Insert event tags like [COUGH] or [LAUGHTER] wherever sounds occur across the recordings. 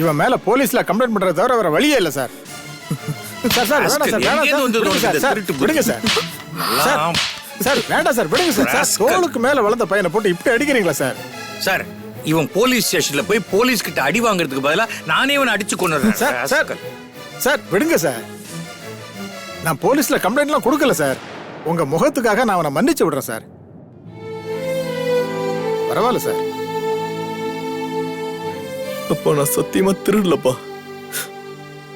இவன் மேல போலீஸ்ல கம்ப்ளைண்ட் பண்றத தவிர வேற வழியே இல்ல சார். சார் சார் வேணாம் சார் வேணாம் சார். விடுங்க சார். சார் விடுங்க சார். சார் எல்லாம் சார் வேண்டாம் சார். விடுங்க சார். சார். தோளுக்கு மேல வளர்ந்த பையனை போட்டு இப்படி அடிக்கிறீங்களா சார்? சார் இவன் போலீஸ் ஸ்டேஷன்ல போய் போலீஸ் கிட்ட அடி வாங்குறதுக்கு பதிலா நானே இவனை அடிச்சு கொண்டுறேன் சார் சார் சார் விடுங்க சார். நான் போலீஸ்ல கம்ப்ளைண்ட்லாம் கொடுக்கல சார். உங்க முகத்துக்காக நான் அவனை மன்னிச்சு விடுறேன் சார். பரவாயில்ல சார். அப்பா நான் சத்தியமா திருடலப்பா.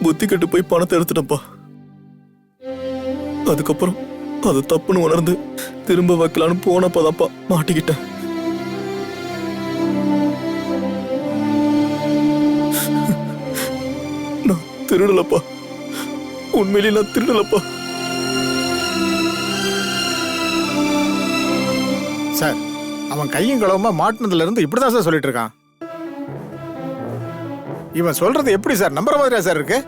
புத்தி கெட்டு போய் பணத்தை எடுத்துட்டேன்ப்பா. அதுக்கப்புறம் அது தப்புன்னு உணர்ந்து திரும்ப வைக்கலான்னு போனப்பதான்ப்பா மாட்டிக்கிட்டேன். நான் திருடலப்பா. உண்மையிலேயே நான் திருடலப்பா. சார் அவன் கையும் களவுமா மாட்டினதுல இருந்து இப்படிதான் சார் சொல்லிட்டு இருக்கான். இவன் சொல்றது எப்படி சார்? நம்புற மாதிரியா சார் இருக்கு?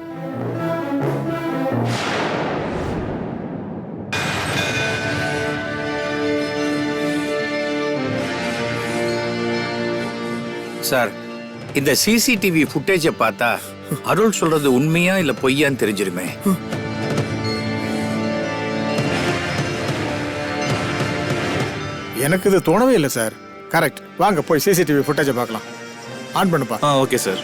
சார் இந்த சிசிடிவி ஃபுட்டேஜை பார்த்தா அருள் சொல்றது உண்மையா இல்ல பொய்யான்னு தெரிஞ்சிருமே? எனக்கு இது தோணவே இல்லை சார். கரெக்ட் வாங்க போய் சிசிடிவி ஃபுட்டேஜை பார்க்கலாம். ஆன் பண்ணுப்பா. ஆ ஓகே சார்.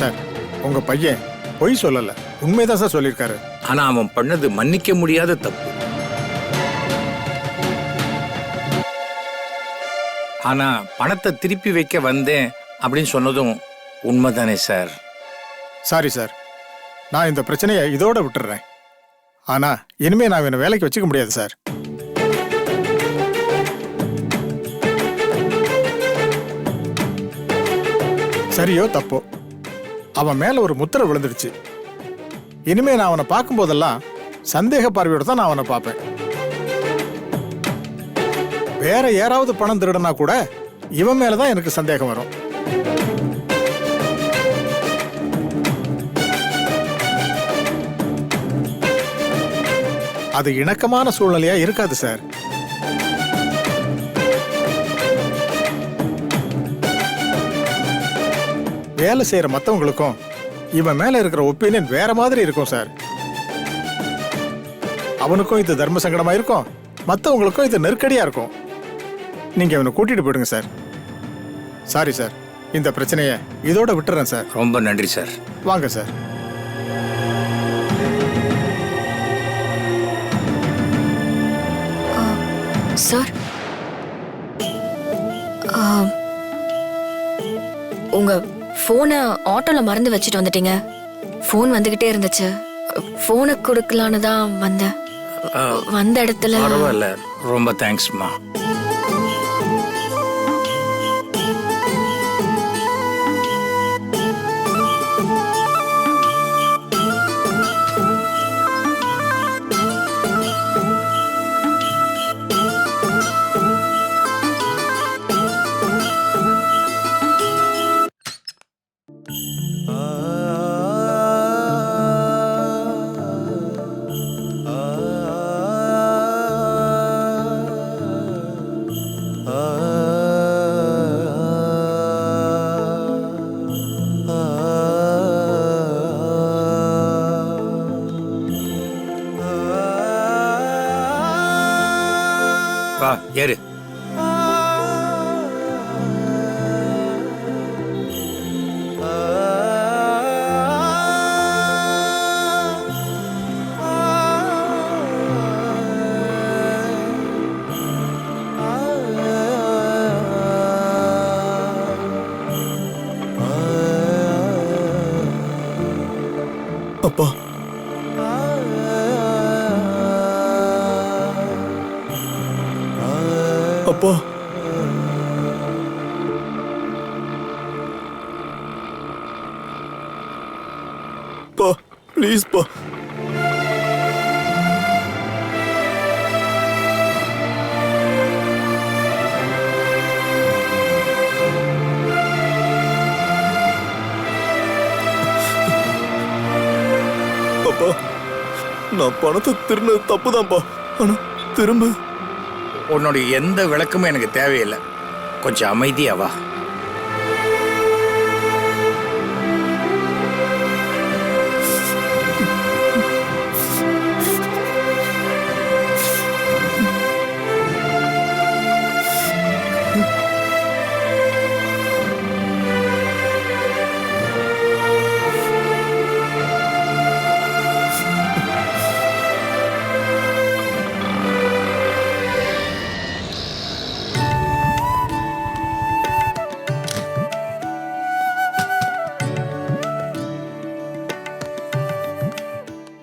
சார் உங்க பையன் பொய் சொல்லல. உண்மைதான் சார் சொல்லியிருக்காரு. ஆனா அவன் பண்ணது மன்னிக்க முடியாத தப்பு. ஆனா பணத்தை திருப்பி வைக்க வந்தேன் அப்படின்னு சொன்னதும் உண்மைதானே சார்? Sorry sir. நான் இந்த பிரச்சனையை இதோட விட்டுறேன். ஆனா இனிமே நான் இவனை வேலைக்கு வச்சுக்க முடியாது சார். சரியோ தப்போ? அவன் மேல ஒரு முத்திரை விழுந்துடுச்சு. இனிமே நான் அவனை பார்க்கும்போதெல்லாம் சந்தேக பார்வையோட தான் நான் அவனை பார்ப்பேன். வேற யாராவது பணம் திருடனா கூட இவன் மேல தான் எனக்கு சந்தேகம் வரும். அது இணக்கமான சூழ்நிலையா இருக்காது சார். வேலை செய்யற மத்தவங்களுக்கும் இவன் மேல இருக்கிற ஒப்பீனியன் வேற மாதிரி இருக்கும் சார் அவனுக்கும் இது தர்ம சங்கடமா இருக்கும் மத்தவங்களுக்கும் இது நெருக்கடியா இருக்கும். நீங்க இவனை கூட்டிட்டு போயிடுங்க சார் சாரி சார் இந்த பிரச்சனையை இதோட விட்டுறேன் சார் ரொம்ப நன்றி சார் வாங்க சார் சார் ஆ, உங்க போனை ஆட்டோல மறந்து வச்சுட்டு வந்துட்டீங்க. ஃபோன் வந்துகிட்டே இருந்துச்சு. போனை கொடுக்கலான்னு தான் வந்தேன். வந்த இடத்துல பரவாயில்ல. ரொம்ப தேங்க்ஸ்மா அப்பா. அப்பா. பா ப்ளீஸ்ப்பா நான் பணத்தை திருடினது தப்புதான்ப்பா. ஆனா திரும்ப. உன்னுடைய எந்த விளக்கமும் எனக்கு தேவையில்லை. கொஞ்சம் அமைதியாவா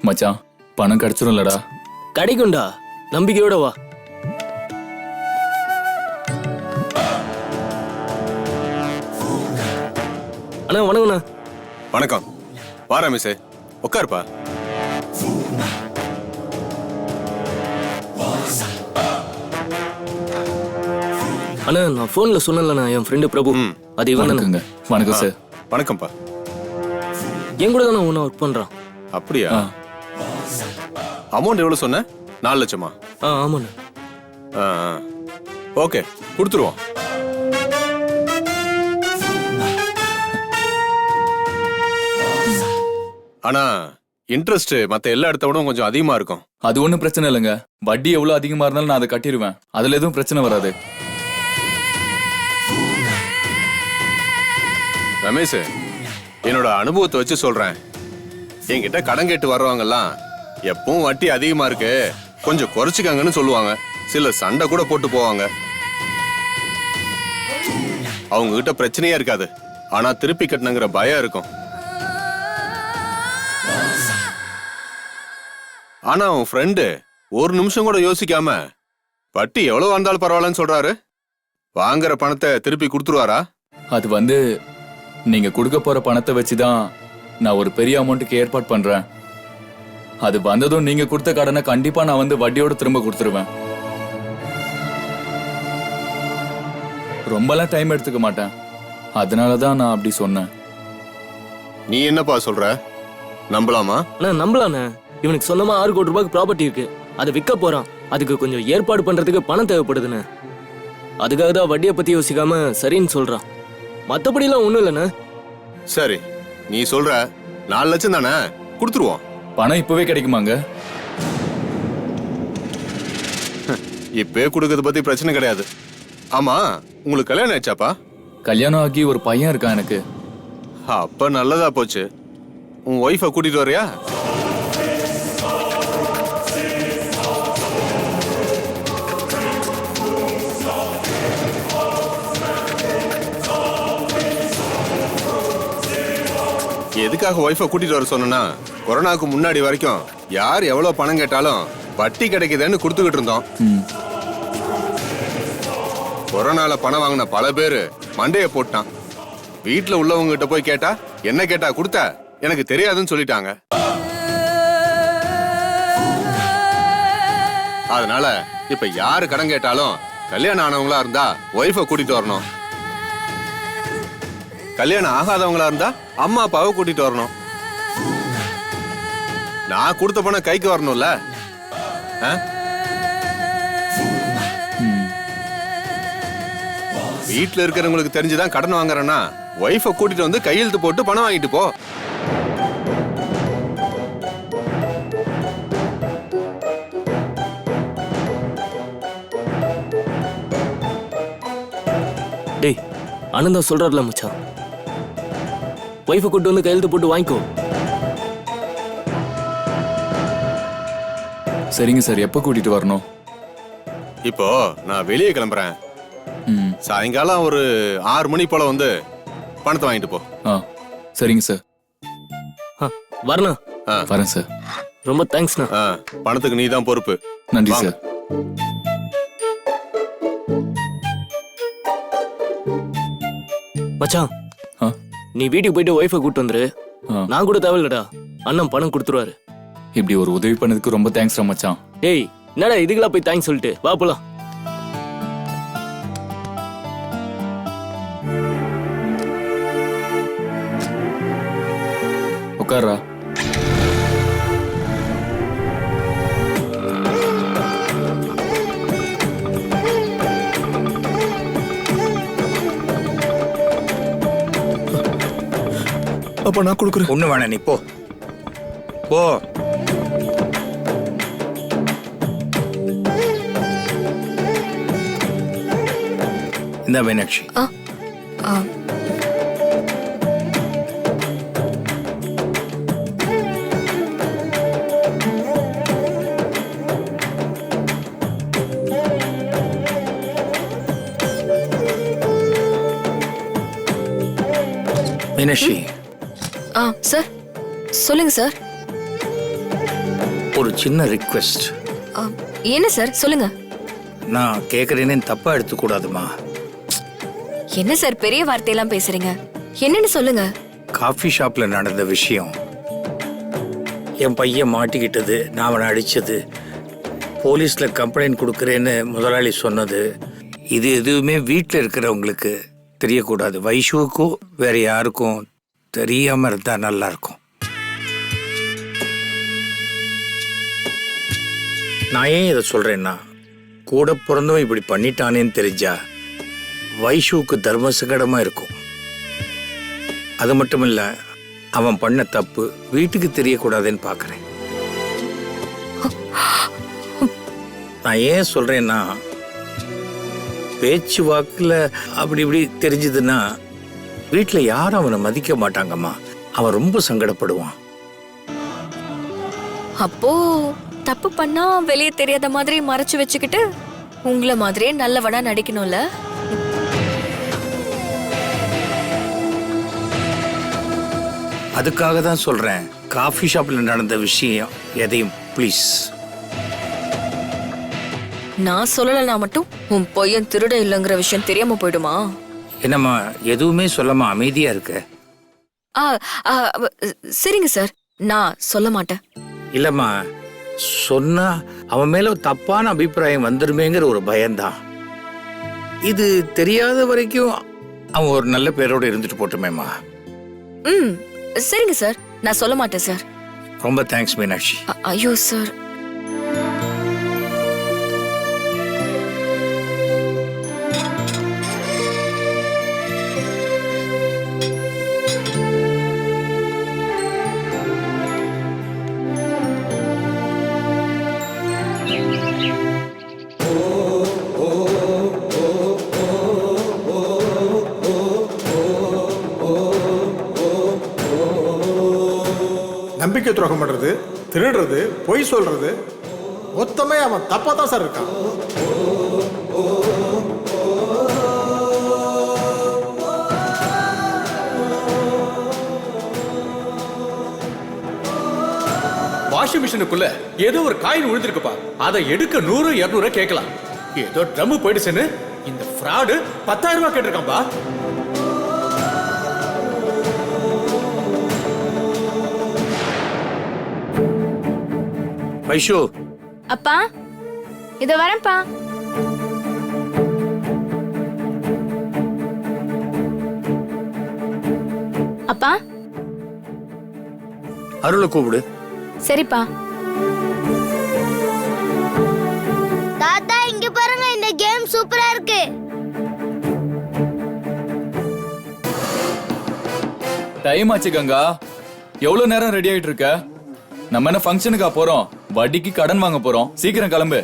மச்சான். பணம் கிடைச்சிரும்லடா. கிடைக்கும்டா நம்பிக்கையோட வா. அண்ணா வணக்கண்ணா வணக்கம். வா ரமேஷ். உட்காருப்பா. அண்ணா நான் ஃபோனில் சொன்னேன்லண்ணா என் ஃப்ரெண்டு பிரபு. ம். அது இவன் வணக்கங்க. வணக்கம் சார் வணக்கம்ப்பா. என் கூட தானே ஒன்றா ஒர்க் பண்ணுறான் அப்படியா? ஆ. அமௌண்ட் எவ்வளவு சொன்ன? நாலு லட்சமா? ஆ ஆமாண்ணா. ஆ ஆ. ஓகே கொடுத்துருவோம். ஆனா இன்ட்ரெஸ்ட் மத்த எல்லா இடத்த விட கொஞ்சம் அதிகமா இருக்கும். அது ஒன்றும் பிரச்சனை இல்லைங்க. வட்டி எவ்வளோ அதிகமாக இருந்தாலும் நான் அதை கட்டிடுவேன். அதில் எதுவும் பிரச்சனை வராது. ரமேஷ் என்னோட அனுபவத்தை வச்சு சொல்றேன். என்கிட்ட கடன் கேட்டு வர்றவங்கலாம் எப்பவும் வட்டி அதிகமா இருக்கு கொஞ்சம் குறைச்சிக்கங்கன்னு சொல்லுவாங்க. சில சண்டை கூட போட்டு போவாங்க. அவங்க கிட்ட பிரச்சனையே இருக்காது. ஆனா திருப்பி கட்டணுங்கிற பயம் இருக்கும். ஆனா அவன் ஃப்ரெண்டு ஒரு நிமிஷம் கூட யோசிக்காம வட்டி எவ்வளவு வந்தாலும் பரவாயில்லன்னு சொல்றாரு? வாங்குற பணத்தை திருப்பி கொடுத்துருவாரா? அது வந்து நீங்க கொடுக்க போற பணத்தை வச்சுதான் நான் ஒரு பெரிய அமௌண்ட்டுக்கு ஏற்பாடு பண்ணுறேன் அது வந்ததும் நீங்கள் கொடுத்த கடனை கண்டிப்பாக நான் வந்து வட்டியோட திரும்ப கொடுத்துருவேன். ரொம்பலாம் டைம் எடுத்துக்க மாட்டேன். அதனால தான் நான் அப்படி சொன்னேன். நீ என்னப்பா சொல்ற? நம்பலாமா? அண்ணா நம்பலாண்ணே. இவனுக்கு சொந்தமா ஆறு கோடி ரூபாய்க்கு ப்ராப்பர்ட்டி இருக்கு. அதை விற்க போறான். அதுக்கு கொஞ்சம் ஏற்பாடு பண்றதுக்கு பணம் தேவைப்படுதுண்ணே. அதுக்காக தான் வட்டியை பத்தி யோசிக்காம சரின்னு சொல்றான். மற்றபடிலாம் ஒன்றும் இல்லைண்ணே. சரி நீ சொல்ற நாலு லட்சம் தானே? கொடுத்துருவோம். பணம் இப்போவே கிடைக்குமாங்க? [LAUGHS] இப்பவே கொடுக்கறத பத்தி பிரச்சனை கிடையாது. ஆமா உங்களுக்கு கல்யாணம் ஆயிடுச்சாப்பா? கல்யாணம் ஆகி ஒரு பையன் இருக்கான் எனக்கு. அப்ப நல்லதா போச்சு. உன் ஒய்ஃபை கூட்டிட்டு வரியா எதுக்காக ஒய்ஃபை கூட்டிட்டு வர சொன்னா கொரோனாவுக்கு முன்னாடி வரைக்கும் யார் எவ்வளவு பணம் கேட்டாலும் வட்டி கிடைக்குதுன்னு கொடுத்துக்கிட்டு இருந்தோம். கொரோனால பணம் வாங்கின பல பேரு மண்டைய போட்டான். வீட்ல உள்ளவங்க கிட்ட போய் கேட்டா என்ன கேட்டா கொடுத்த? எனக்கு தெரியாதுன்னு சொல்லிட்டாங்க. அதனால இப்ப யாரு கடன் கேட்டாலும் கல்யாணம் ஆனவங்களா இருந்தா ஒய்ஃபை கூட்டிட்டு வரணும். கல்யாணம் ஆகாதவங்களா இருந்தா அம்மா அப்பாவை கூட்டிட்டு வரணும். நான் கொடுத்த பணம் கைக்கு வரணும்ல? வீட்டில் இருக்கிறவங்களுக்கு தெரிஞ்சுதான் கடன் வாங்குறேன்னா ஒய்ஃபை கூட்டிட்டு வந்து கையெழுத்து போட்டு பணம் வாங்கிட்டு போ. டேய் அனந்தா சொல்றாருல மச்சான். ஒய்ஃபை கூட்டு வந்து கையெழுத்து போட்டு வாங்கிக்கோ. சரிங்க சார் எப்போ கூட்டிட்டு வரணும்? இப்போ நான் வெளியே கிளம்புறேன். ம். சாயங்காலம் ஒரு ஆறு மணி போல வந்து பணத்தை வாங்கிட்டு போ. ஆ சரிங்க சார். ஆ, வரணும் வரேன் சார். ரொம்ப தேங்க்ஸ்ண்ணா. ஆ, பணத்துக்கு நீ தான் பொறுப்பு. நன்றி வாங்க. சார். மச்சான் ஆ நீ வீட்டுக்கு போயிட்டு ஒய்ஃபை கூட்டு வந்துரு. நான் கூட தேவையில்லடா. அண்ணன் பணம் கொடுத்துருவாரு. இப்படி ஒரு உதவி பண்ணதுக்கு ரொம்ப தேங்க்ஸ்டா மச்சான். ஏய் என்னடா இதுக்கெல்லாம் போய் தேங்க்ஸ் சொல்லிட்டு? வா போலாம். அப்ப நான் கொடுக்குறேன். ஒண்ணு வேணாம் நீ போ. போ. இந்த மீனாட்சி. ஆ ஆ. மீனாட்சி ஆ சார் சொல்லுங்க சார் ஒரு சின்ன ரிக்வெஸ்ட் ஆ, என்ன சார் சொல்லுங்க. நான் கேட்குறேன்னு தப்பா எடுத்துக்கூடாதுமா? என்ன சார் பெரிய வார்த்தையெல்லாம் பேசுறீங்க. என்னன்னு சொல்லுங்க. காஃபி ஷாப்ல நடந்த விஷயம். என் பையன் மாட்டிக்கிட்டது நான் அவனை அடிச்சது. போலீஸ்ல கம்ப்ளைண்ட் கொடுக்குறேன்னு முதலாளி சொன்னது. இது எதுவுமே வீட்டில் இருக்கிறவங்களுக்கு தெரியக்கூடாது. வைஷுவுக்கும் வேற யாருக்கும் தெரியாமல் இருந்தால் நல்லாயிருக்கும் நான் ஏன் இதை சொல்கிறேன்னா கூட பிறந்தவன் இப்படி பண்ணிட்டானேன்னு தெரிஞ்சா வைஷுவுக்கு தர்ம சங்கடமாக இருக்கும். அது மட்டும் இல்லை அவன் பண்ண தப்பு வீட்டுக்கு தெரியக்கூடாதுன்னு பார்க்குறேன் நான் ஏன் சொல்கிறேன்னா பேச்சு வாக்கில் அப்படி இப்படி தெரிஞ்சதுன்னா வீட்டுல யாரும் அவனை மதிக்க மாட்டாங்கம்மா. அவன் ரொம்ப சங்கடப்படுவான். அப்போ தப்பு பண்ணா வெளியே தெரியாத மாதிரி மறைச்சு வச்சுக்கிட்டு உங்களை மாதிரியே நல்லவனா நடிக்கணும்ல? அதுக்காக தான் சொல்றேன். காஃபி ஷாப்ல நடந்த விஷயம் எதையும் ப்ளீஸ் நான் சொல்லலைன்னா மட்டும் உன் பையன் திருட இல்லைங்கிற விஷயம் தெரியாம போயிடுமா? என்னம்மா எதுவுமே சொல்லாம அமைதியா இருக்க? ஆ ஆ, சரிங்க சார். நான் சொல்ல மாட்டேன். இல்லம்மா சொன்னா அவன் மேல ஒரு தப்பான அபிப்பிராயம் வந்துருமேங்கிற ஒரு பயம்தான். இது தெரியாத வரைக்கும் அவன் ஒரு நல்ல பேரோட இருந்துட்டு போட்டுமேம்மா. ம் சரிங்க சார். நான் சொல்ல மாட்டேன் சார். ரொம்ப தேங்க்ஸ் மீனாட்சி. அ- ஐயோ சார். துரோகம் பண்ணுறது திருடுறது பொய் சொல்கிறது மொத்தமே அவன் தப்பாக தான் சார் இருக்கான். வாஷிங் மிஷினுக்குள்ள ஏதோ ஒரு காயின் விழுந்திருக்குப்பா அதை எடுக்க நூறு இரநூறு கேட்கலாம். ஏதோ ட்ரம் போயிடுச்சுன்னு இந்த ஃப்ராடு பத்தாயிரம் ரூபாய் கேட்டிருக்கான்பா வைஷு. அப்பா இத வரேன்ப்பா. அப்பா. அருளை கூப்பிடு. சரிப்பா. தாத்தா இங்க பாருங்க இந்த கேம் சூப்பரா இருக்கு. டைம் ஆச்சு கங்கா. எவ்வளவு நேரம் ரெடி ஆயிட்டு இருக்க? நம்ம என்ன ஃபங்க்ஷனுக்கா போறோம்? வட்டிக்கு கடன் வாங்க போறோம். சீக்கிரம் கிளம்பு.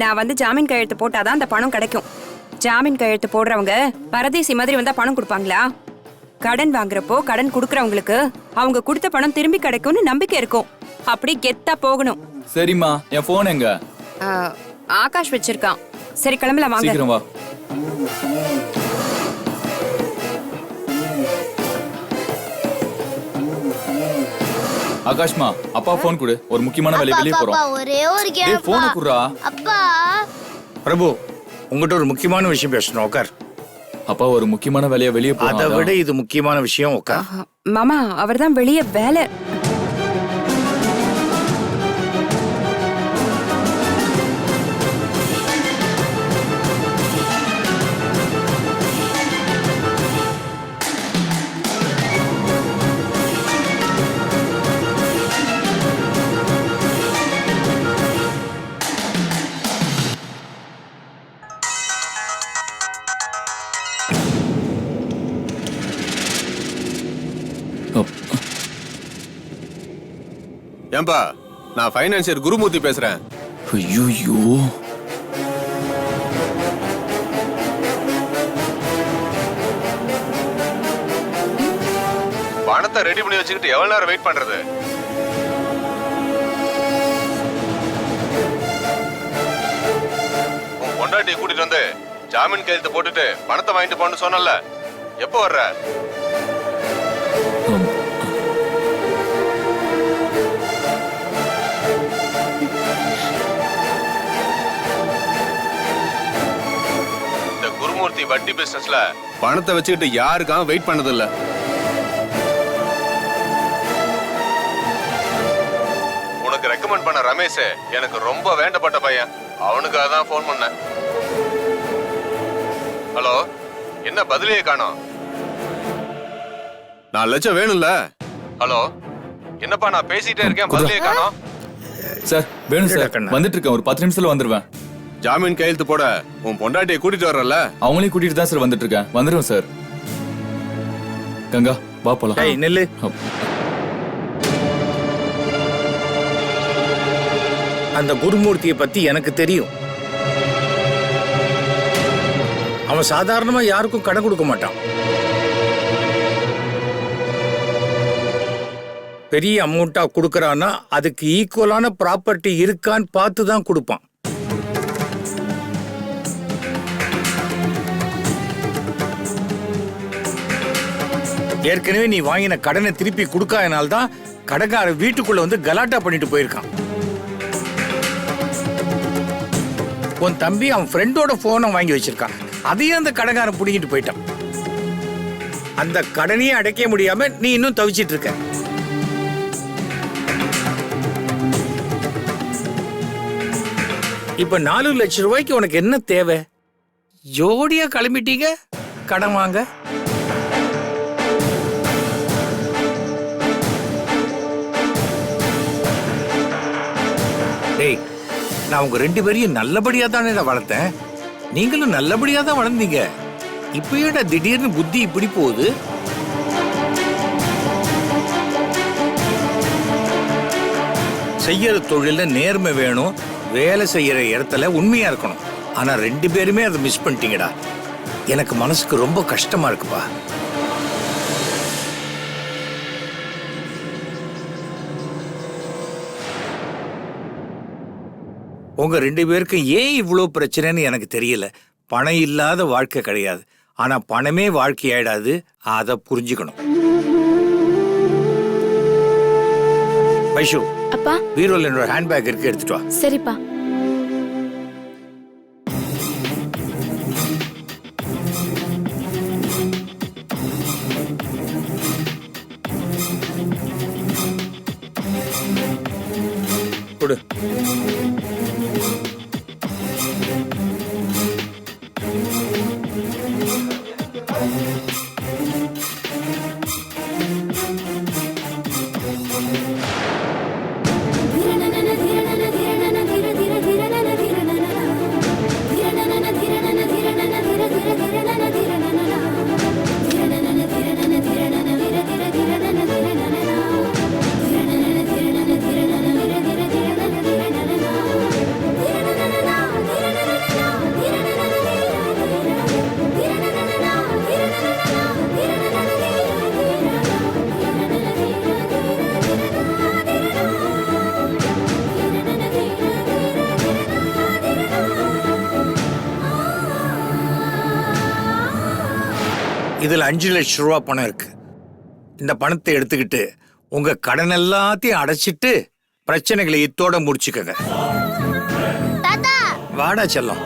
நான் வந்து ஜாமீன் கையெழுத்து போட்டாதான் அந்த பணம் கிடைக்கும். ஜாமீன் கையெழுத்து போடுறவங்க பரதேசி மாதிரி வந்தா பணம் கொடுப்பாங்களா? கடன் வாங்குறப்போ கடன் கொடுக்கறவங்களுக்கு அவங்க கொடுத்த பணம் திரும்பி கிடைக்கும்னு நம்பிக்கை இருக்கும். அப்படி கெத்தா போகணும். சரிம்மா என் போன் எங்க? ஆ, ஆகாஷ் வச்சிருக்கான். சரி கிளம்பலாம் வாங்க. சீக்கிரம் வா. ஆகாஷ்மா அப்பா போன் கொடு. ஒரு முக்கியமான வேலையை வெளியே அப்பா போறோம். ஒரே ஒரு கேம் போனை குடுறா. அப்பா. பிரபு உங்ககிட்ட ஒரு முக்கியமான விஷயம் பேசணும் உட்கார் அப்பா ஒரு முக்கியமான வேலையை வெளியே அதை போறோம் விட இது முக்கியமான விஷயம் உட்கார் மாமா அவர்தான் வெளியே வேலை. ஏன்பா நான் ஃபைனான்சியர் குருமூர்த்தி பேசுறேன். ஐயோ பணத்தை ரெடி பண்ணி வச்சுக்கிட்டு எவ்வளவு நேரம் வெயிட் பண்றது? உன் பொண்டாட்டியை கூட்டிட்டு வந்து ஜாமீன் கையெழுத்து போட்டுட்டு பணத்தை வாங்கிட்டு போன்னு சொன்னல எப்போ வர்ற? குருமூர்த்தி வட்டி பிசினஸ்ல பணத்தை வச்சுக்கிட்டு யாருக்காக வெயிட் பண்ணது இல்ல உனக்கு ரெக்கமெண்ட் பண்ண ரமேஷ் எனக்கு ரொம்ப வேண்டப்பட்ட பையன். அவனுக்காக தான் ஃபோன் பண்ணேன். ஹலோ என்ன பதிலையே காணோம்? நாலு லட்சம் வேணும்ல. ஹலோ என்னப்பா நான் பேசிட்டே இருக்கேன் பதிலையே காணோம்? சார் வேணும் சார். வந்துட்டு இருக்கேன் ஒரு பத்து நிமிஷத்துல வந்துருவேன். ஜாமீன் கையெழுத்து போட உன் பொண்டாட்டியை கூட்டிட்டு வர்றல அவங்களையும் கூட்டிட்டு தான் சார் வந்துட்டு இருக்கேன் வந்துருவேன் சார் கங்கா வா போலாம். ஏய் நெல்லு. அந்த குருமூர்த்தியை பத்தி எனக்கு தெரியும். அவன் சாதாரணமா யாருக்கும் கடன் கொடுக்க மாட்டான். பெரிய அமௌண்ட்டா கொடுக்கறான்னா அதுக்கு ஈக்குவலான ப்ராப்பர்ட்டி இருக்கான்னு பார்த்து தான் கொடுப்பான். ஏற்கனவே நீ வாங்கின கடனை திருப்பி கொடுக்காதனால தான் கடைக்காரன் வீட்டுக்குள்ள வந்து கலாட்டா பண்ணிட்டு போயிருக்கான். உன் தம்பி அவன் ஃப்ரெண்டோட போனை வாங்கி வச்சிருக்கான். அதையும் அந்த கடைக்காரன் பிடிங்கிட்டு போயிட்டான். அந்த கடனையே அடைக்க முடியாம நீ இன்னும் தவிச்சிட்டு இருக்க. இப்ப நாலு லட்சம் ரூபாய்க்கு உனக்கு என்ன தேவை? ஜோடியா கிளம்பிட்டீங்க? கடன் வாங்க? டேய் நான் உங்க ரெண்டு பேரையும் நல்லபடியா தானே வளர்த்தேன்? நீங்களும் நல்லபடியா தான் வளர்ந்தீங்க. இப்பயேடா திடீர்னு புத்தி இப்படி போகுது. செய்யற தொழில நேர்மை வேணும் வேலை செய்யற இடத்துல உண்மையா இருக்கணும். ஆனா ரெண்டு பேருமே அதை மிஸ் பண்ணிட்டீங்கடா. எனக்கு மனசுக்கு ரொம்ப கஷ்டமா இருக்குப்பா. உங்க ரெண்டு பேருக்கும் ஏன் இவ்வளோ பிரச்சனைன்னு எனக்கு தெரியல. பணம் இல்லாத வாழ்க்கை கிடையாது. ஆனா பணமே வாழ்க்கையாயிடாது. அதை புரிஞ்சுக்கணும். வைஷு அப்பா. பீரோல என்னோட ஹேண்ட்பேக் இருக்கு எடுத்துட்டு வா. சரிப்பா. இதுல அஞ்சு லட்சம் ரூபா பணம் இருக்கு. இந்த பணத்தை எடுத்துக்கிட்டு உங்க கடன் எல்லாத்தையும் அடைச்சிட்டு பிரச்சனைகளை இத்தோட முடிச்சுக்கங்க. வாடா செல்லம்.